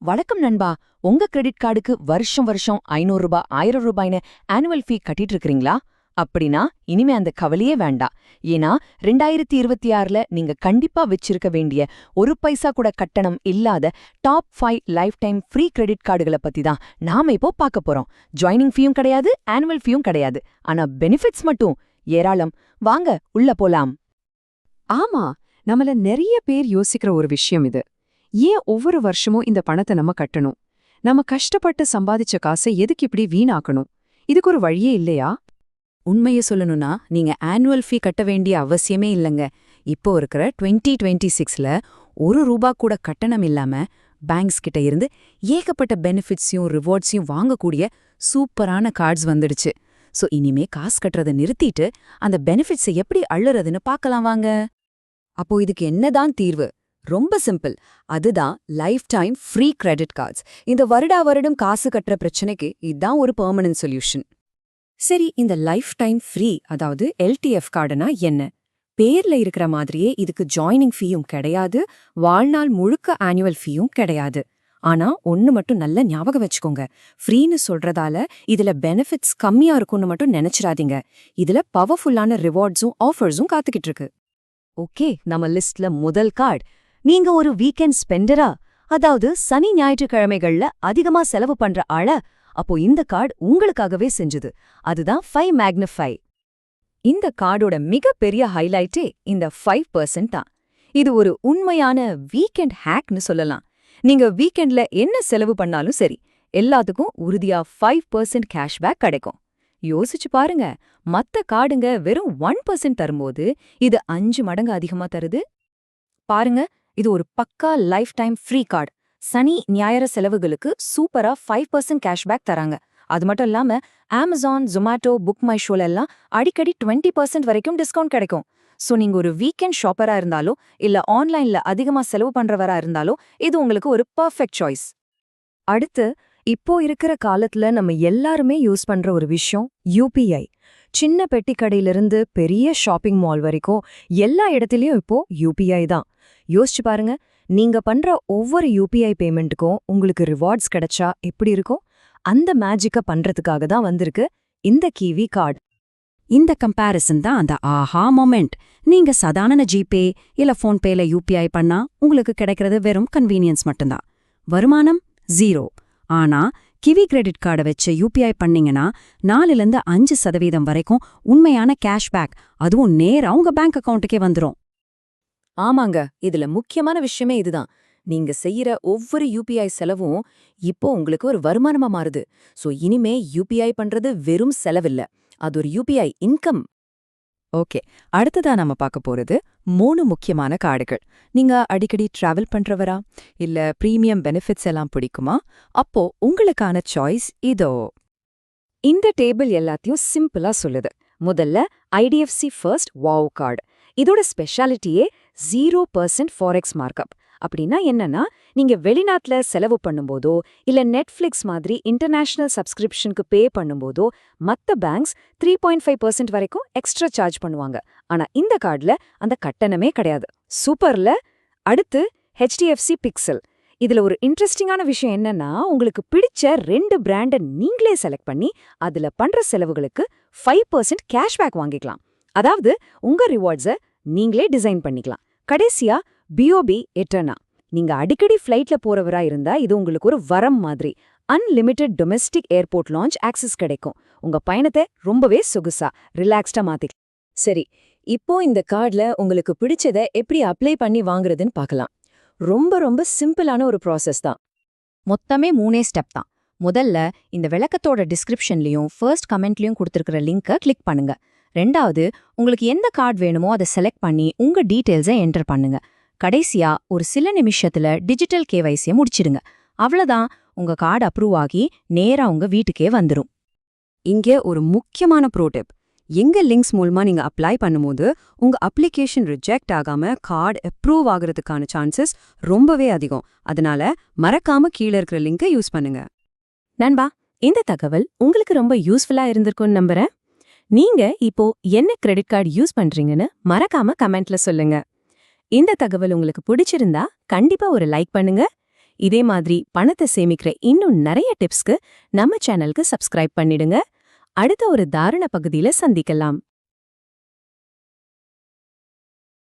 வணக்கம் நண்பா. உங்க கிரெடிட் கார்டுக்கு வருஷம் வருஷம் ஐநூறு ரூபாய் ஆயிரம் ரூபாய்னு ஆனுவல் ஃபீ கட்டிட்டு இருக்கீங்களா அப்படின்னா இனிமே அந்த கவலையே வேண்டாம். ஏன்னா ரெண்டாயிரத்தி இருபத்தி ஆறுல நீங்க கண்டிப்பா வச்சிருக்க வேண்டிய ஒரு பைசா கூட கட்டணம் இல்லாத top five life time free credit கார்டுகளை பத்தி தான் நாம இப்போ பார்க்க போறோம். ஜாயினிங் ஃபீயும் கிடையாது ஆனுவல் ஃபீயும் கிடையாது. ஆனா பெனிஃபிட்ஸ் மட்டும் ஏராளம். வாங்க உள்ள போலாம். ஆமா நம்மள நிறைய பேர் யோசிக்கிற ஒரு விஷயம் இது. ஏன் ஒவ்வொரு வருஷமும் இந்த பணத்தை நம்ம கட்டணும்? நம்ம கஷ்டப்பட்டு சம்பாதிச்ச காசை எதுக்கு இப்படி வீணாக்கணும்? இதுக்கு ஒரு வழியே இல்லையா? உண்மையை சொல்லணும்னா நீங்க ஆனுவல் ஃபீ கட்ட வேண்டிய அவசியமே இல்லைங்க. இப்போ இருக்கிற டுவெண்ட்டி டுவெண்ட்டி சிக்ஸ்ல ஒரு ரூபா கூட கட்டணம் இல்லாம பேங்க்ஸ் கிட்ட இருந்து ஏகப்பட்ட பெனிஃபிட்ஸையும் ரிவார்ட்ஸையும் வாங்கக்கூடிய சூப்பரான கார்ட்ஸ் வந்துடுச்சு. சோ இனிமே காசு கட்டுறதை நிறுத்திட்டு அந்த பெனிஃபிட்ஸை எப்படி அள்ளுறதுன்னு பார்க்கலாம் வாங்க. அப்போ இதுக்கு என்னதான் தீர்வு? ரொம்ப சிம்பிள். அதுதான் life time free credit cards இந்த வருடா வருடம் காசு கட்டுற பிரச்சனைக்கு இதுதான் ஒரு பெர்மனன்ட் சொல்யூஷன் சரி இந்த லைஃப் டைம் ஃப்ரீ அதாவது எல்டிஎஃப் கார்டுனா என்ன? பேர்ல இருக்கிற மாதிரியே இதுக்கு ஜாயினிங் ஃபீயும் கிடையாது வாழ்நாள் முழுக்க ஆனுவல் ஃபீயும் கிடையாது. ஆனா ஒன்னு மட்டும் நல்ல ஞாபகம் வச்சுக்கோங்க. ஃப்ரீன்னு சொல்றதால இதுல பெனிஃபிட்ஸ் கம்மியா இருக்கும்னு மட்டும் நினைச்சிடாதீங்க. இதுல பவர்ஃபுல்லான ரிவார்ட்ஸும் ஆஃபர்ஸும் காத்துக்கிட்டு இருக்கு. ஓகே நம்ம லிஸ்ட்ல முதல் கார்டு நீங்க ஒரு வீக்கெண்ட் ஸ்பெண்டரா அதாவது சனி ஞாயிற்றுக்கிழமைகள்ல அதிகமா செலவு பண்ற ஆள அப்போ இந்த கார்டு உங்களுக்காகவே செஞ்சது. அதுதான் ஃபைவ் மேக்னிஃபை இந்த கார்டோட மிகப்பெரிய ஹைலைட்டே இந்த ஃபைவ் பர்சன்ட் தான். இது ஒரு உண்மையான வீக்கெண்ட் ஹேக்னு சொல்லலாம். நீங்க வீக்கெண்ட்ல என்ன செலவு பண்ணாலும் சரி எல்லாத்துக்கும் உறுதியா ஃபைவ் பர்சன்ட் கேஷ்பேக் கிடைக்கும். யோசிச்சு பாருங்க மத்த கார்டுங்க வெறும் ஒன் பர்சன்ட் தரும்போது இது அஞ்சு மடங்கு அதிகமா தருது? பாருங்க இது ஒரு பக்கா லைஃப் டைம் ஃப்ரீ கார்டு சனி ஞாயிறு செலவுகளுக்கு சூப்பரா ஃபைவ் பர்சன்ட் கேஷ்பேக் தராங்க. அது மட்டும் இல்லாம அமேசான் ஜொமேட்டோ புக் மை ஷோல எல்லாம் அடிக்கடி டுவெண்ட்டி பர்சன்ட் வரைக்கும் டிஸ்கவுண்ட் கிடைக்கும். ஸோ நீங்க ஒரு வீக்கெண்ட் ஷாப்பரா இருந்தாலோ இல்ல ஆன்லைன்ல அதிகமா செலவு பண்றவரா இருந்தாலோ இது உங்களுக்கு ஒரு பர்ஃபெக்ட் சாய்ஸ் அடுத்து இப்போ இருக்கிற காலத்துல நம்ம எல்லாருமே யூஸ் பண்ற ஒரு விஷயம் யூபிஐ சின்ன பெட்டி கடையிலிருந்து பெரிய ஷாப்பிங் மால் வரைக்கும் எல்லா இடத்துலயும் இப்போ யூபிஐ தான். யோசிச்சு பாருங்க. நீங்க பண்ற ஒவ்வொரு யூபிஐ பேமெண்ட்டுக்கும் உங்களுக்கு ரிவார்ட்ஸ் கிடைச்சா எப்படி இருக்கும்? அந்த மேஜிக்க பண்றதுக்காக தான் வந்திருக்கு இந்த கிவி கார்டு இந்த கம்பேரிசன் தான் அந்த ஆஹா மொமெண்ட் நீங்க சாதாரண ஜிபே இல்ல ஃபோன்பேல யூபிஐ பண்ணா உங்களுக்கு கிடைக்கிறது வெறும் கன்வீனியன்ஸ் மட்டும்தான். வருமானம் ஜீரோ ஆனா கிவி கிரெடிட் கார்டை வச்சு யூபிஐ பண்ணீங்கன்னா நாலுலேருந்து அஞ்சு சதவீதம் வரைக்கும் உண்மையான கேஷ்பேக் அதுவும் நேரா உங்க பேங்க் அக்கௌண்ட்டுக்கே வந்துரும். ஆமாங்க. இதுல முக்கியமான விஷயமே இதுதான். நீங்க செய்யற ஒவ்வொரு யூபிஐ செலவும் இப்போ உங்களுக்கு ஒரு வருமானமா மாறுது. சோ இனிமே யூபிஐ பண்றது வெறும் செலவில்ல. அது ஒரு யூபிஐ இன்கம். ஓகே. அடுத்ததா நம்ம பார்க்க போறது மூணு முக்கியமான கார்டுகள் நீங்க அடிக்கடி டிராவல் பண்றவரா? இல்ல பிரீமியம் பெனிஃபிட்ஸ் எல்லாம் பிடிக்குமா? அப்போ உங்களுக்கான சாய்ஸ் இதோ. இந்த டேபிள் எல்லாத்தையும் சிம்பிளா சொல்லுது. முதல்ல ஐடிஎஃப்சி ஃபர்ஸ்ட் வாவ் கார்டு இதோட ஸ்பெஷாலிட்டியே ஜீரோ பர்சன்ட் ஃபாரெக்ஸ் மார்க்அப் அப்படின்னா என்னன்னா நீங்க வெளிநாட்டுல செலவு பண்ணும்போதோ இல்ல நெட்ஃபிளிக்ஸ் மாதிரி இன்டர்நேஷனல் சப்ஸ்கிரிப்ஷனுக்கு பே பண்ணும்போதோ மத்த banks three point five percent வரைக்கும் எக்ஸ்ட்ரா சார்ஜ் பண்ணுவாங்க. ஆனா இந்த கார்டுல அந்த கட்டணமே கிடையாது. சூப்பர்ல? அடுத்து ஹெச்டிஎஃப்சி பிக்சல் இதுல ஒரு இன்ட்ரெஸ்டிங்கான விஷயம் என்னன்னா உங்களுக்கு பிடிச்ச ரெண்டு பிராண்டை நீங்களே செலக்ட் பண்ணி அதுல பண்ற செலவுகளுக்கு ஃபைவ் பர்சன்ட் கேஷ்பேக் வாங்கிக்கலாம். அதாவது உங்க ரிவார்ட்ஸை நீங்களே டிசைன் பண்ணிக்கலாம். கடைசியா பிஓபி எட்டர்னா நீங்க அடிக்கடி ஃப்ளைட்ல போறவரா இருந்தா இது உங்களுக்கு ஒரு வரம் மாதிரி. Unlimited domestic airport lounge access கிடைக்கும். உங்க பயணத்தை ரொம்பவே சொகுசா ரிலாக்ஸ்டா மாத்திக்கலாம் சரி இப்போ இந்த கார்டுல உங்களுக்கு பிடிச்சத எப்படி அப்ளை பண்ணி வாங்குறதுன்னு பார்க்கலாம் ரொம்ப ரொம்ப சிம்பிளான ஒரு ப்ராசஸ் தான். மொத்தமே மூணே ஸ்டெப் தான். முதல்ல இந்த விளக்கத்தோட டிஸ்கிரிப்ஷன்லயும் ஃபர்ஸ்ட் கமெண்ட்லயும் கொடுத்துருக்கிற லிங்கை கிளிக் பண்ணுங்க. ரெண்டாவது உங்களுக்கு எந்த கார்டு வேணுமோ அதை செலக்ட் பண்ணி உங்க டீட்டெயில்ஸை என்டர் பண்ணுங்க. கடைசியா ஒரு சில நிமிஷத்துல டிஜிட்டல் கேவைசியை முடிச்சிடுங்க. அவ்வளவுதான் உங்க கார்டு அப்ரூவ் ஆகி நேரா உங்க வீட்டுக்கே வந்துரும். இங்கே ஒரு முக்கியமான ப்ரோடிப் எங்க லிங்க்ஸ் மூலமா நீங்க அப்ளை பண்ணும்போது உங்க அப்ளிகேஷன் ரிஜெக்ட் ஆகாம கார்டு அப்ரூவ் ஆகுறதுக்கான சான்சஸ் ரொம்பவே அதிகம். அதனால மறக்காம கீழே இருக்கிற லிங்கை யூஸ் பண்ணுங்க. நண்பா இந்த தகவல் உங்களுக்கு ரொம்ப யூஸ்ஃபுல்லா இருந்திருக்கும்னு நம்புறேன். நீங்க இப்போ என்ன கிரெடிட் கார்டு யூஸ் பண்றீங்கன்னு மறக்காம கமெண்ட்ல சொல்லுங்க. இந்த தகவல் உங்களுக்கு பிடிச்சிருந்தா கண்டிப்பா ஒரு லைக் பண்ணுங்க. இதே மாதிரி பணத்தை சேமிக்கிற இன்னும் நிறைய டிப்ஸ்க்கு நம்ம சேனலுக்கு சப்ஸ்கிரைப் பண்ணிடுங்க. அடுத்த ஒரு தாரண பகுதியில சந்திக்கலாம்.